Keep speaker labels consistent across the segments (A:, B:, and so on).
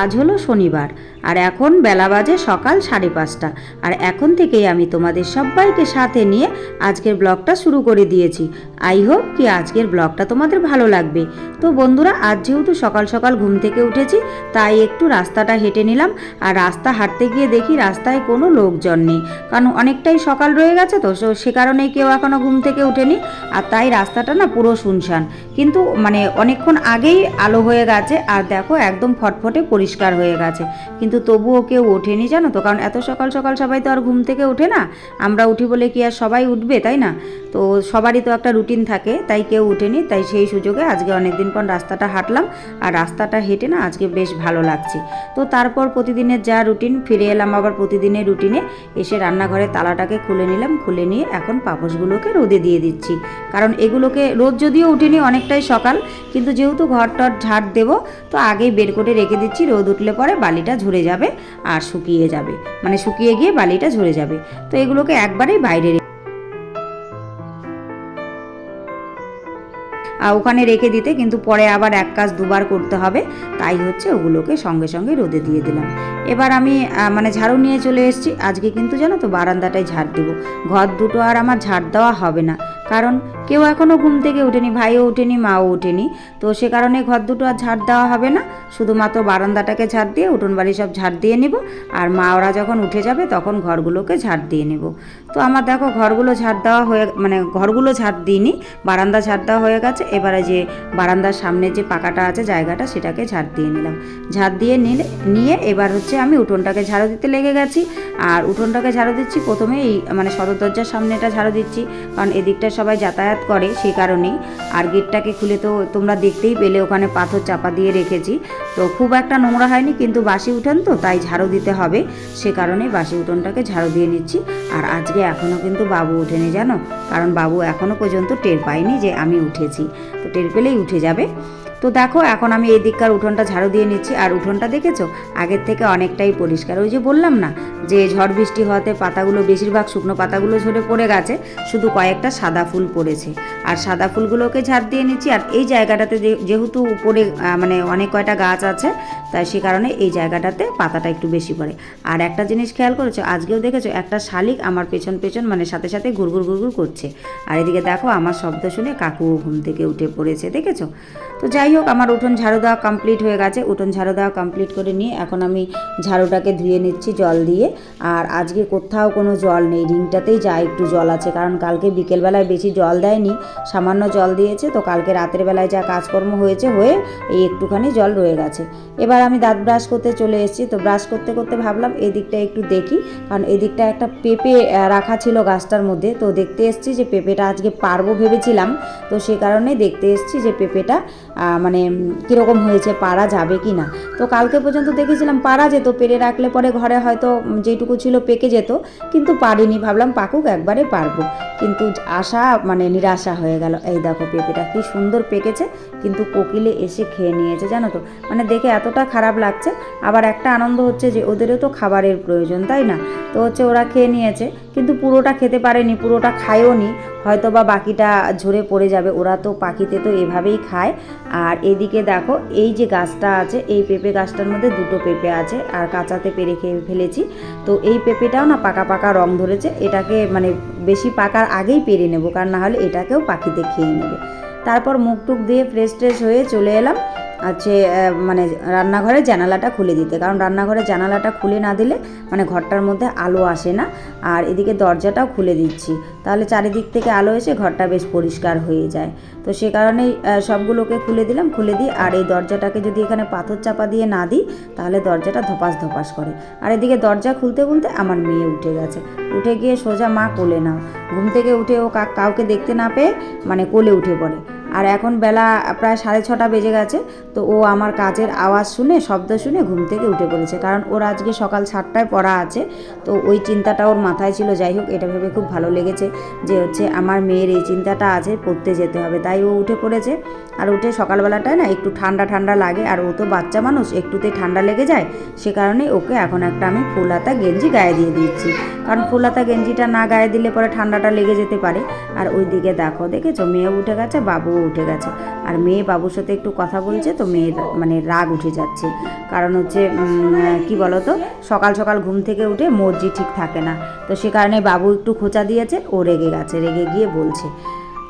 A: আজ হলো শনিবার, আর এখন বেলা বাজে সকাল সাড়ে পাঁচটা। আর এখন থেকেই আমি তোমাদের সবাইকে সাথে নিয়ে আজকের ব্লগটা শুরু করে দিয়েছি। আই হোপ কি আজকের ব্লগটা তোমাদের ভালো লাগবে। তো বন্ধুরা, আজ যেহেতু সকাল সকাল ঘুম থেকে উঠেছি, তাই একটু রাস্তাটা হেঁটে নিলাম। আর রাস্তা হাঁটতে গিয়ে দেখি রাস্তায় কোনো লোকজন নেই। কারণ অনেকটাই সকাল রয়ে গেছে তো, সে কারণেই কেউ এখনও ঘুম থেকে উঠেনি আর তাই রাস্তাটা না পুরো শুনশান। কিন্তু মানে অনেকক্ষণ আগেই আলো হয়ে গেছে, আর দেখো একদম ফটফটে পরিষ্কার হয়ে গেছে। কিন্তু তবুও কেউ ওঠেনি জানো তো? কারণ এত সকাল সকাল সবাই তো আর ঘুম থেকে ওঠে না। আমরা উঠি বলে কি আর সবাই উঠবে, তাই না? তো সবারই তো একটা রুটিন থাকে, তাই কেউ উঠেনি তাই সেই সুযোগে আজকে অনেকদিন পর রাস্তাটা হাঁটলাম। আর রাস্তাটা হেঁটে না আজকে বেশ ভালো লাগছে। তো তারপর প্রতিদিনের যা রুটিন, ফিরে এলাম আবার প্রতিদিনের রুটিনে। এসে রান্নাঘরের তালাটাকে খুলে নিলাম। খুলে নিয়ে এখন পাপোশগুলোকে রোদে দিয়ে দিচ্ছি। কারণ এগুলোকে রোদ যদিও উঠেনি অনেকটাই সকাল। কিন্তু যেহেতু ঘর টর ঝাড় দেবো, তো আগেই বের করে রেখে দিচ্ছি। রোদ উঠলে পরে বালিটা ঝরে যাবে আর শুকিয়ে যাবে। মানে শুকিয়ে গিয়ে বালিটা ঝরে যাবে। তো এগুলোকে একবারেই বাইরে ওখানে রেখে দিতে কিন্তু পরে আবার এক কাজ দুবার করতে হবে। তাই হচ্ছে ওগুলোকে সঙ্গে সঙ্গে রোদে দিয়ে দিলাম। এবার আমি মানে ঝাড়ু নিয়ে চলে এসেছি। আজকে কিন্তু জানো তো বারান্দাটায় ঝাড় দেবো। ঘর দুটো আর আমার ঝাড় দেওয়া হবে না। কারণ কেউ এখনও ঘুম থেকে উঠেনি ভাইও ওঠেনি, মাও উঠেনি তো সে কারণে ঘর দুটো আর ঝাড় দেওয়া হবে না। শুধুমাত্র বারান্দাটাকে ঝাড় দিয়ে উঠোন বাড়ি সব ঝাড় দিয়ে নেব। আর মা ওরা যখন উঠে যাবে তখন ঘরগুলোকে ঝাড় দিয়ে নেব। তো আমার দেখো ঘরগুলো ঝাড় দেওয়া হয়ে মানে ঘরগুলো ঝাড় দিইনি, বারান্দা ঝাড় দেওয়া হয়ে গেছে। এবারে যে বারান্দার সামনে যে পাকাটা আছে জায়গাটা সেটাকে ঝাড় দিয়ে নিলাম। ঝাড় দিয়ে নিলে, নিয়ে এবার হচ্ছে আমি উঠোনটাকে ঝাড়ু দিতে লেগে গেছি। আর উঠোনটাকে ঝাড়ু দিচ্ছি প্রথমে এই মানে সদর দরজার সামনেটা ঝাড়ু দিচ্ছি। কারণ এদিকটা সবাই যাতায়াত করে সেই কারণেই। আর গেটটাকে খুলে তো তোমরা দেখতেই পেলে, ওখানে পাথর চাপা দিয়ে রেখেছি। তো খুব একটা নোংরা হয়নি, কিন্তু বাসি উঠান তো, তাই ঝাড়ু দিতে হবে। সে কারণে বাসি উঠোনটাকে ঝাড়ু দিয়ে নিচ্ছি। আর আজকে এখনও কিন্তু বাবু উঠেনি জানো? কারণ বাবু এখনও পর্যন্ত টের পায়নি যে আমি উঠেছি। তো টের পেলেই উঠে যাবে। তো দেখো, এখন আমি এই দিককার উঠোনটা ঝাড়ু দিয়ে নিচ্ছি। আর উঠোনটা দেখেছ? আগের থেকে অনেকটাই পরিষ্কার। ওই যে বললাম না, যে ঝড় বৃষ্টি হওয়াতে পাতাগুলো, বেশিরভাগ শুকনো পাতাগুলো ঝরে পড়ে গেছে, শুধু কয়েকটা সাদা ফুল পড়েছে। আর সাদা ফুলগুলোকে ঝাড় দিয়ে নিচ্ছি। আর এই জায়গাটাতে যেহেতু উপরে মানে অনেক কয়টা গাছ আছে, তাই সে কারণে এই জায়গাটাতে পাতাটা একটু বেশি পড়ে। আর একটা জিনিস খেয়াল করেছ? আজকেও দেখেছ, একটা শালিক আমার পেছন পেছন মানে সাথে সাথে গুড়গুড় গুড়গুড় করছে। আর এদিকে দেখো, আমার শব্দ শুনে কাকুও ঘুম থেকে উঠে পড়েছে, দেখেছ? তো যাই হোক আমার উঠোন ঝাড়ু দেওয়া কমপ্লিট হয়ে গেছে। উঠোন ঝাড়ু দেওয়া কমপ্লিট করে নিয়ে এখন আমি ঝাড়ুটাকে ধুয়ে নিচ্ছি জল দিয়ে। আর আজকে কোথাও কোনো জল নেই, রিংটাতেই যা একটু জল আছে, কারণ কালকে বিকেলবেলায় বেশি জল দেয়নি, সামান্য জল দিয়েছে, তো কালকে রাতের বেলায় যা কাজকর্ম হয়েছে, হয়ে এই একটুখানি জল রয়ে গেছে। এবার আমি দাঁত ব্রাশ করতে চলে এসেছি, তো ব্রাশ করতে করতে ভাবলাম এই দিকটা একটু দেখি, কারণ এদিকটা একটা পেঁপে রাখা ছিল গাছটার মধ্যে, তো দেখতে এসেছি যে পেঁপেটা আজকে পারব ভেবেছিলাম, তো সে কারণে দেখতে এসেছি যে পেঁপেটা মানে কীরকম হয়েছে পারা যাবে কি না? তো কালকে পর্যন্ত দেখেছিলাম পারা যেত, পেরে রাখলে পরে ঘরে হয়তো যেটুকু ছিল পেকে যেত, কিন্তু পারিনি, ভাবলাম পাকুক, একবারে পারব। কিন্তু আশা মানে নিরাশা হয়ে গেল, এই দেখো পেঁপেটা কি সুন্দর পেকেছে, কিন্তু কোকিলে এসে খেয়ে নিয়েছে, জানো তো? মানে দেখে এতটা খারাপ লাগছে, আবার একটা আনন্দ হচ্ছে যে ওদেরও তো খাবারের প্রয়োজন, তাই না? তো হচ্ছে ওরা খেয়ে নিয়েছে কিন্তু পুরোটা খেতে পারেনি, পুরোটা খায়ও নি হয়তো বা বাকিটা ঝরে পড়ে যাবে। ওরা তো পাখিতে তো এভাবেই খায়। আর এদিকে দেখো, এই যে গাছটা আছে, এই পেঁপে গাছটার মধ্যে দুটো পেঁপে আছে, আর কাঁচাতে পেরে খেয়ে ফেলেছি। তো এই পেঁপেটাও না পাকা পাকা রং ধরেছে। এটাকে মানে বেশি পাকার আগেই পেরে নেব, কারণ না হলে এটাকেও পাখিতে খেয়ে নেবে। তারপর মুখ টুক দিয়ে ফ্রেশ ট্রেশ হয়ে চলে এলাম। আছে মানে রান্নাঘরের জানালাটা খুলে দিতে। কারণ রান্নাঘরের জানালাটা খুলে না দিলে মানে ঘরটার মধ্যে আলো আসে না। আর এদিকে দরজাটাও খুলে দিচ্ছি। তাহলে চারিদিক থেকে আলো এসে ঘরটা বেশ পরিষ্কার হয়ে যায়। তো সে কারণেই সবগুলোকে খুলে দিলাম, খুলে দিই আর এই দরজাটাকে যদি এখানে পাথর চাপা দিয়ে না দিই, তাহলে দরজাটা ধপাস ধপাস করে। আর এদিকে দরজা খুলতে খুলতে আমার মেয়ে উঠে গেছে। উঠে গিয়ে সোজা মা কোলে নাও। ঘুম থেকে উঠে ও কাউকে দেখতে না পেয়ে মানে কোলে উঠে পড়ে। আর এখন বেলা প্রায় সাড়ে ছটা বেজে গেছে, তো ও আমার কাজের আওয়াজ শুনে, শব্দ শুনে ঘুম থেকে উঠে পড়েছে। কারণ ওর আজকে সকাল সাতটায় পড়া আছে, তো ওই চিন্তাটা ওর মাথায় ছিল। যাই হোক, এটা ভেবে খুব ভালো লেগেছে যে হচ্ছে আমার মেয়ের এই চিন্তাটা আছে, পড়তে যেতে হবে। তাই ও উঠে পড়েছে। আর উঠে সকালবেলাটায় না একটু ঠান্ডা ঠান্ডা লাগে। আর ও তো বাচ্চা মানুষ, একটুতে ঠান্ডা লেগে যায়। সে কারণে ওকে এখন একটা আমি ফুল হাতা গেঞ্জি গায়ে দিয়ে দিচ্ছি। কারণ ফুল হাতা গেঞ্জিটা না গায়ে দিলে পরে ঠান্ডাটা লেগে যেতে পারে। আর ওই দিকে দেখো, দেখেছ? মেয়েও উঠে গেছে, বাবুও উঠে গেছে। আর মেয়ে বাবুর সাথে একটু কথা বলছে তো মেয়ের মানে রাগ উঠে যাচ্ছে। কারণ হচ্ছে কি বলতো? সকাল সকাল ঘুম থেকে উঠে মর্জি ঠিক থাকে না। তো সে কারণে বাবু একটু খোঁচা দিয়েছে, ও রেগে গেছে। রেগে গিয়ে বলছে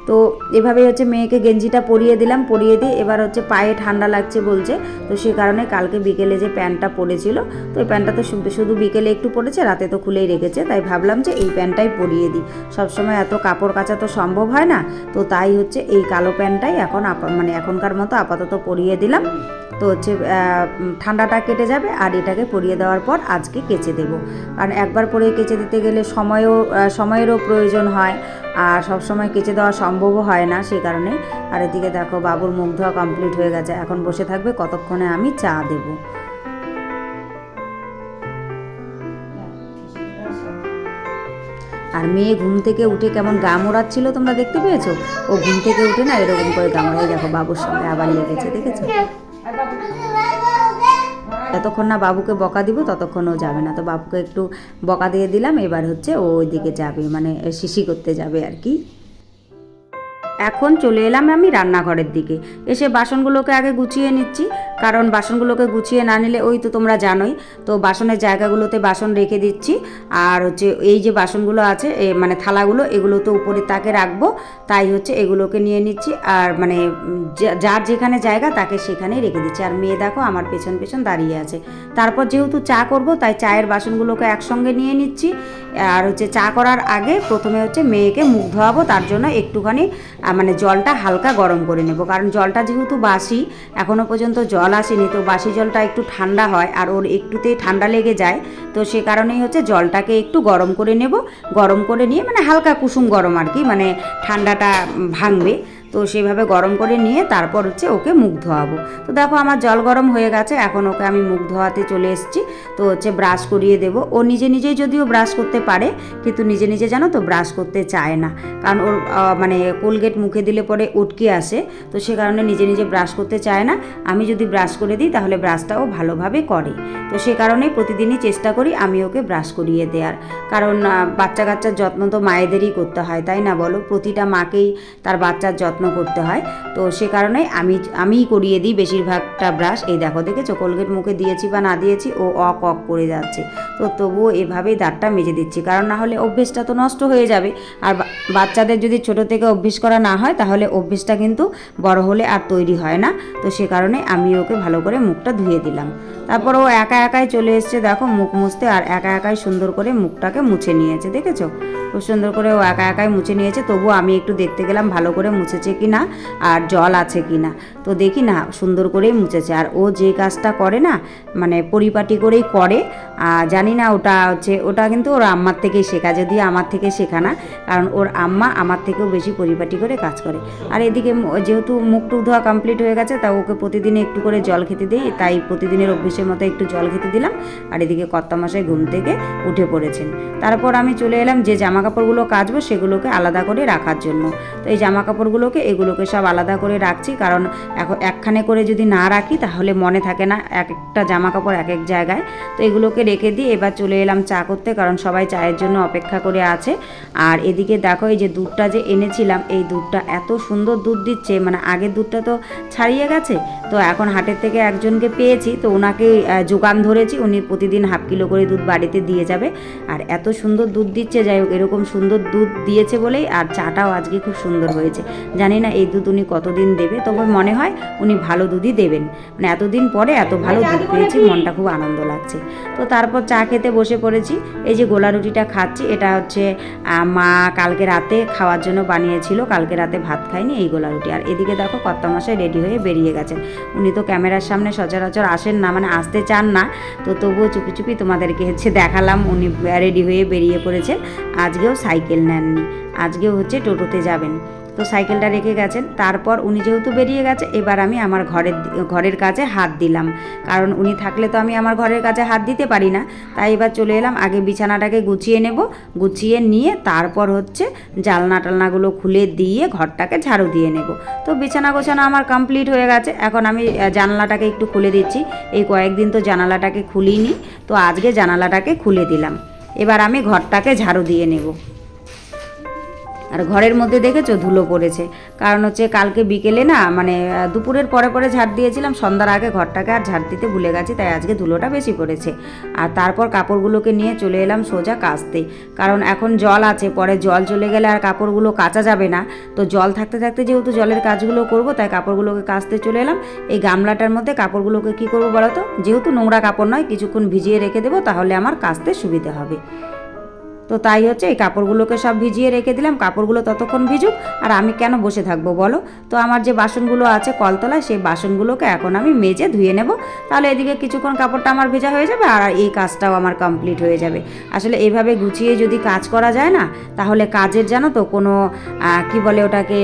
A: তো এভাবেই হচ্ছে মেয়েকে গেঞ্জিটা পরিয়ে দিলাম, পরিয়ে দিয়ে এবার হচ্ছে পায়ে ঠান্ডা লাগছে বলছে। তো সে কারণে কালকে বিকেলে যে প্যান্টটা পরেছিল, তো এই প্যান্টটা তো শুধু শুধু বিকেলে একটু পরেছে, রাতে তো খুলেই রেখেছে। তাই ভাবলাম যে এই প্যান্টটাই পরিয়ে দিই। সবসময় এত কাপড় কাচা তো সম্ভব হয় না। তো তাই হচ্ছে এই কালো প্যান্টটাই এখন মানে এখনকার মতো আপাতত পরিয়ে দিলাম। তো হচ্ছে ঠান্ডাটা কেটে যাবে আর এটাকে পরিয়ে দেওয়ার পর আজকে কেচে দেবো। কারণ একবার পরে কেচে দিতে গেলে সময়ও সময়েরও প্রয়োজন হয় আর সব সময় কেচে দেওয়া সম্ভবও হয় না সেই কারণে। আর এদিকে দেখো বাবুর মুখ ধোয়া কমপ্লিট হয়ে গেছে। এখন বসে থাকবে, কতক্ষণে আমি চা দেবো। আর মেয়ে ঘুম থেকে উঠে কেমন গা মোড়াচ্ছিল তোমরা দেখতে পেয়েছ? ও ঘুম থেকে উঠে না এরকম করে গা মোড়াই দেখো বাবুর সঙ্গে আবার লেগেছে, দেখেছ? যতক্ষণ না বাবুকে বকা দিব, ততক্ষণ ও যাবে না। তো বাবুকে একটু বকা দিয়ে দিলাম, এবার হচ্ছে ও ওইদিকে যাবে মানে শিশি করতে যাবে আর কি। এখন চলে এলাম আমি রান্নাঘরের দিকে। এসে বাসনগুলোকে আগে গুছিয়ে নিচ্ছি, কারণ বাসনগুলোকে গুছিয়ে না নিলে, ওই তো তোমরা জানোই, তো বাসনের জায়গাগুলোতে বাসন রেখে দিচ্ছি। আর হচ্ছে এই যে বাসনগুলো আছে মানে থালাগুলো, এগুলো তো উপরে তাকে রাখব, তাই হচ্ছে এগুলোকে নিয়ে নিচ্ছি। আর মানে যার যেখানে জায়গা, তাকে সেখানেই রেখে দিচ্ছি। আর মেয়ে দেখো, আমার পেছন পেছন দাঁড়িয়ে আছে। তারপর যেহেতু চা করব, তাই চায়ের বাসনগুলোকে একসঙ্গে নিয়ে নিচ্ছি। আর হচ্ছে চা করার আগে প্রথমে হচ্ছে মেয়েকে মুখ ধোয়াবো, তার জন্য একটুখানি মানে জলটা হালকা গরম করে নেব। কারণ জলটা যেহেতু বাসি এখনও পর্যন্ত জল আসেনি, তো বাসি জলটা একটু ঠান্ডা হয় আর ওর একটুতেই ঠান্ডা লেগে যায়। তো সে কারণেই হচ্ছে জলটাকে একটু গরম করে নেব। গরম করে নিয়ে মানে হালকা কুসুম গরম আর কি মানে ঠান্ডাটা ভাঙবে। তো সেভাবে গরম করে নিয়ে তারপর হচ্ছে ওকে মুখ ধোয়াবো। তো দেখো আমার জল গরম হয়ে গেছে, এখন ওকে আমি মুখ ধোয়াতে চলে এসেছি। তো হচ্ছে ব্রাশ করিয়ে দেবো। ও নিজে নিজেই যদিও ব্রাশ করতে পারে, কিন্তু নিজে নিজে জানো তো ব্রাশ করতে চায় না। কারণ ওর মানে কোলগেট মুখে দিলে পরে উটকে আসে, তো সে কারণে নিজে নিজে ব্রাশ করতে চায় না। আমি যদি ব্রাশ করে দিই, তাহলে ব্রাশটাও ভালোভাবে করে। তো সে কারণে প্রতিদিনই চেষ্টা করি আমি ওকে ব্রাশ করিয়ে দেওয়ার। কারণ বাচ্চা কাচ্চার যত্ন তো মায়েদেরই করতে হয়, তাই না বলো? প্রতিটা মাকেই তার বাচ্চার যত্ন করতে হয়। তো সে কারণে আমি, আমিই করিয়ে দিই বেশিরভাগটা ব্রাশ এই দেখো, দেখেছ? কোলগেট মুখে দিয়েছি বা না দিয়েছি, ও অক অক করে যাচ্ছে। তো তবুও এভাবেই দাঁতটা মেজে দিচ্ছি। কারণ না হলে অভ্যেসটা তো নষ্ট হয়ে যাবে। আর বাচ্চাদের যদি ছোট থেকে অভ্যেস করা না হয়, তাহলে অভ্যেসটা কিন্তু বড় হলে আর তৈরি হয় না। তো সে কারণে আমি ওকে ভালো করে মুখটা ধুয়ে দিলাম। তারপর ও একা একাই চলে এসছে, দেখো মুখ মুছতে, আর একা একাই সুন্দর করে মুখটাকে মুছে নিয়েছে, দেখেছ? খুব সুন্দর করে ও একা একাই মুছে নিয়েছে তবু আমি একটু দেখতে গেলাম ভালো করে মুছেছে কি না আর জল আছে কি না তো দেখি না, সুন্দর করেই মুছেছে, আর ও যে কাজটা করে না মানে পরিপাটি করেই করে জানি না ওটা হচ্ছে, ওটা কিন্তু ওর আম্মার থেকেই শেখা যদি আমার থেকে শেখা না, কারণ ওর আম্মা আমার থেকেও বেশি পরিপাটি করে কাজ করে। আর এদিকে যেহেতু মুখ টুক ধোয়া কমপ্লিট হয়ে গেছে, তা ওকে প্রতিদিন একটু করে জল খেতে দিই, তাই প্রতিদিনের অভ্যেসের মতো একটু জল খেতে দিলাম, আর এদিকে কর্তামশাই ঘুম থেকে উঠে পড়েছেন। তারপর আমি চলে এলাম যে জামা কাপড়গুলো কাচবো সেগুলোকে আলাদা করে রাখার জন্য। তো এই জামা কাপড়গুলোকে এগুলোকে সব আলাদা করে রাখছি, কারণ এখন একখানে করে যদি না রাখি তাহলে মনে থাকে না এক একটা জামা কাপড় এক এক জায়গায়। তো এগুলোকে রেখে দিয়ে এবার চলে এলাম চা করতে, কারণ সবাই চায়ের জন্য অপেক্ষা করে আছে। আর এদিকে দেখো এই যে দুধটা যে এনেছিলাম, এই দুধটা এত সুন্দর দুধ দিচ্ছে মানে আগের দুধটা তো ছাড়িয়ে গেছে, তো এখন হাটের থেকে একজনকে পেয়েছি, তো ওনাকে যোগান ধরেছি। উনি প্রতিদিন হাফ কিলো করে দুধ বাড়িতে দিয়ে যাবে। আর এত সুন্দর দুধ দিচ্ছে যাই হোক এরকম সুন্দর দুধ দিয়েছে বলেই আর চাটাও আজকে খুব সুন্দর হয়েছে। জানি না এই দুধ উনি কতদিন দেবে তবে মনে হয় উনি ভালো দুধই দেবেন। মানে এতদিন পরে এত ভালো দুধ পেয়েছি মনটা খুব আনন্দ লাগছে। তো তারপর চা খেতে বসে পড়েছি। এই যে গোলা রুটিটা খাচ্ছি এটা হচ্ছে মা কালকে রাতে খাওয়ার জন্য বানিয়েছিল কালকে রাতে ভাত খাইনি এই গোলা রুটি। আর এদিকে দেখো কর্তামশাই রেডি হয়ে বেরিয়ে গেছেন। উনি তো ক্যামেরার সামনে সচরাচর আসেন না মানে আসতে চান না, তো তবুও চুপি চুপি তোমাদেরকে হচ্ছে দেখালাম, উনি রেডি হয়ে বেরিয়ে পড়েছেন, আজকেও সাইকেল নেননি, আজকেও হচ্ছে টোটোতে যাবেন। তো সাইকেলটা রেখে গেছেন। তারপর উনি যেহেতু বেরিয়ে গেছে, এবার আমি আমার ঘরের ঘরের কাজে হাত দিলাম। কারণ উনি থাকলে তো আমি আমার ঘরের কাজে হাত দিতে পারি না। তাই এবার চলে এলাম, আগে বিছানাটাকে গুছিয়ে নেব। গুছিয়ে নিয়ে তারপর হচ্ছে জালনা টালনাগুলো খুলে দিয়ে ঘরটাকে ঝাড়ু দিয়ে নেব। তো বিছানা গোছানো আমার কমপ্লিট হয়ে গেছে। এখন আমি জানালাটাকে একটু খুলে দিচ্ছি। এই কয়েকদিন তো জানালাটাকে খুলিনি, তো আজকে জানালাটাকে খুলে দিলাম। এবার আমি ঘরটাকে ঝাড়ু দিয়ে নেব। আর ঘরের মধ্যে দেখেছ ধুলো পড়েছে। কারণ হচ্ছে কালকে বিকেলে না মানে দুপুরের পরে পরে ঝাড় দিয়েছিলাম, সন্ধ্যার আগে ঘরটাকে আর ঝাড় দিতে ভুলে গেছি, তাই আজকে ধুলোটা বেশি পড়েছে। আর তারপর কাপড়গুলোকে নিয়ে চলে এলাম সোজা কাচতে কারণ এখন জল আছে, পরে জল চলে গেলে আর কাপড়গুলো কাচা যাবে না। তো জল থাকতে থাকতে যেহেতু জলের কাজগুলো করব, তাই কাপড়গুলোকে কাচতে চলে এলাম। এই গামলাটার মধ্যে কাপড়গুলোকে কি করব বলো তো? যেহেতু নোংরা কাপড় নয়, কিছুক্ষণ ভিজিয়ে রেখে দেবো, তাহলে আমার কাচতে সুবিধে হবে। তো তাই হচ্ছে এই কাপড়গুলোকে সব ভিজিয়ে রেখে দিলাম, কাপড়গুলো ততক্ষণ ভিজুক, আর আমি কেন বসে থাকব বলো? তো আমার যে বাসনগুলো আছে কলতলায়, সেই বাসনগুলোকে এখন আমি মেজে ধুয়ে নেব। তাহলে এদিকে কিছুক্ষণ কাপড়টা আমার ভেজা হয়ে যাবে, আর এই কাজটাও আমার কমপ্লিট হয়ে যাবে। আসলে এইভাবে গুছিয়ে যদি কাজ করা যায় না, তাহলে কাজের জানো তো কোনো কি বলে ওটাকে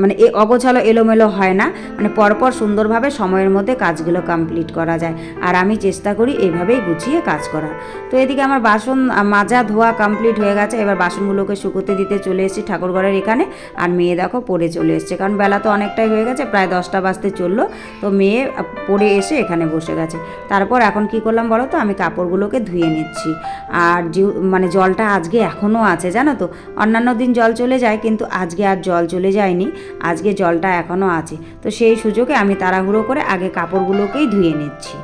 A: মানে এ, অগোছালো এলোমেলো হয় না। মানে পরপর সুন্দরভাবে সময়ের মধ্যে কাজগুলো কমপ্লিট করা যায়। আর আমি চেষ্টা করি এইভাবেই গুছিয়ে কাজ করার। তো এদিকে আমার বাসন মাজা, ধোয়া কমপ্লিট হয়ে গেছে, এবার বাসনগুলোকে শুকোতে দিতে চলে এসেছি ঠাকুরঘরের এখানে। আর মেয়ে দেখো পড়ে চলে এসছে, কারণ বেলা তো অনেকটাই হয়ে গেছে, প্রায় দশটা বাজতে চলল, তো মেয়ে পড়ে এসে এখানে বসে গেছে। তারপর এখন কি করলাম বলো তো, আমি কাপড়গুলোকে ধুয়ে নিচ্ছি। আর যে মানে জলটা আজকে এখনও আছে, জানো তো? অন্যান্য দিন জল চলে যায়, কিন্তু আজকে আর জল চলে যায়নি, আজকে জলটা এখনও আছে। তো সেই সুযোগে আমি তাড়াহুড়ো করে আগে কাপড়গুলোকেই ধুয়ে নিচ্ছি।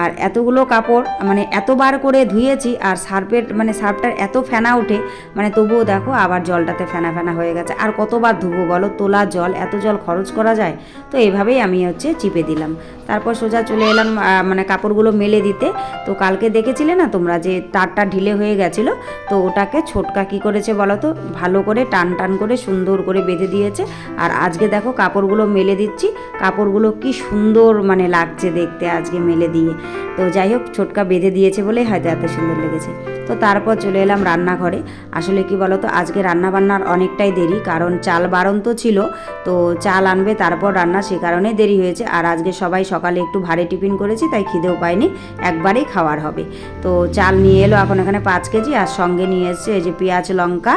A: আর এতগুলো কাপড় মানে এতবার করে ধুয়েছি আর সার্ফের মানে সার্ফটার এত ফেনা ওঠে মানে তবুও দেখো আবার জলটাতে ফেনা ফেনা হয়ে গেছে। আর কতবার ধুবো বলো? তোলা জল, এত জল খরচ করা যায়? তো এভাবেই আমি হচ্ছে চিপে দিলাম। তারপর সোজা চলে এলাম মানে কাপড়গুলো মেলে দিতে। তো কালকে দেখেছিলে না তোমরা যে তারটা ঢিলে হয়ে গেছিল? তো ওটাকে ছোটকা কী করেছে বলো তো? ভালো করে টান টান করে সুন্দর করে বেঁধে দিয়েছে। আর আজকে দেখো কাপড়গুলো মেলে দিচ্ছি। কাপড়গুলো কি সুন্দর মানে লাগছে দেখতে আজকে মেলে দিয়ে। তো যাই হোক ছোটকা বেঁধে দিয়েছে বলে হয়তো এত সুন্দর লেগেছে। তো তারপর চলে এলাম রান্নাঘরে। আসলে কি বলো তো আজকে রান্না বান্নার অনেকটাই দেরি, কারণ চাল বারণ তো ছিল, তো চাল আনবে তারপর রান্না সে কারণে দেরি হয়েছে। আর আজকে সবাই সকালে একটু ভারী টিফিন করেছি, তাই খিদেও পাইনি, একবারেই খাওয়ার হবে। তো চাল নিয়ে এলো এখন এখানে পাঁচ কেজি, আর সঙ্গে নিয়ে এসছে এই যে পেঁয়াজ, লঙ্কা,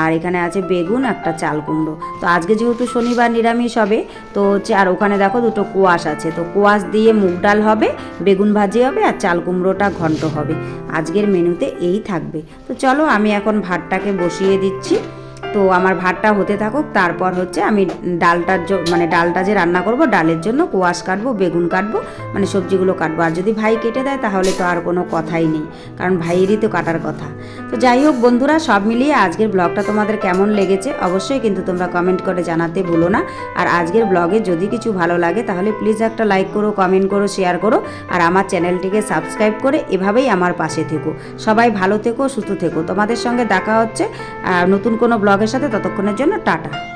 A: আর এখানে আছে বেগুন, একটা চাল কুমড়ো। তো আজকে যেহেতু শনিবার নিরামিষ হবে, তো আর ওখানে দেখো দুটো কোয়াশ আছে। তো কোয়াশ দিয়ে মুগ ডাল হবে, বেগুন ভাজি হবে, আর চাল কুমড়োটা ঘন্ট হবে। আজকের মেনুতে এই থাকবে। তো চলো আমি এখন ভাতটাকে বসিয়ে দিচ্ছি। তো আমার ভাতটা হতে থাকুক, তারপর হচ্ছে আমি ডালটার মানে ডালটা যে রান্না করব, ডালের জন্য কোয়াশ কাটবো, বেগুন কাটবো মানে সবজিগুলো কাটবো। আর যদি ভাই কেটে দেয়, তাহলে তো আর কোনো কথাই নেই, কারণ ভাইয়েরই তো কাটার কথা। তো যাই হোক বন্ধুরা, সব মিলিয়ে আজকের ব্লগটা তোমাদের কেমন লেগেছে, অবশ্যই কিন্তু তোমরা কমেন্ট করে জানাতে ভুলো না। আর আজকের ব্লগে যদি কিছু ভালো লাগে, তাহলে প্লিজ একটা লাইক করো কমেন্ট করো শেয়ার করো, আর আমার চ্যানেলটিকে সাবস্ক্রাইব করে এভাবেই আমার পাশে থেকো। সবাই ভালো থেকো, সুস্থ থেকো। তোমাদের সঙ্গে দেখা হচ্ছে নতুন কোনো সাথে ততক্ষণের জন্য টাটা।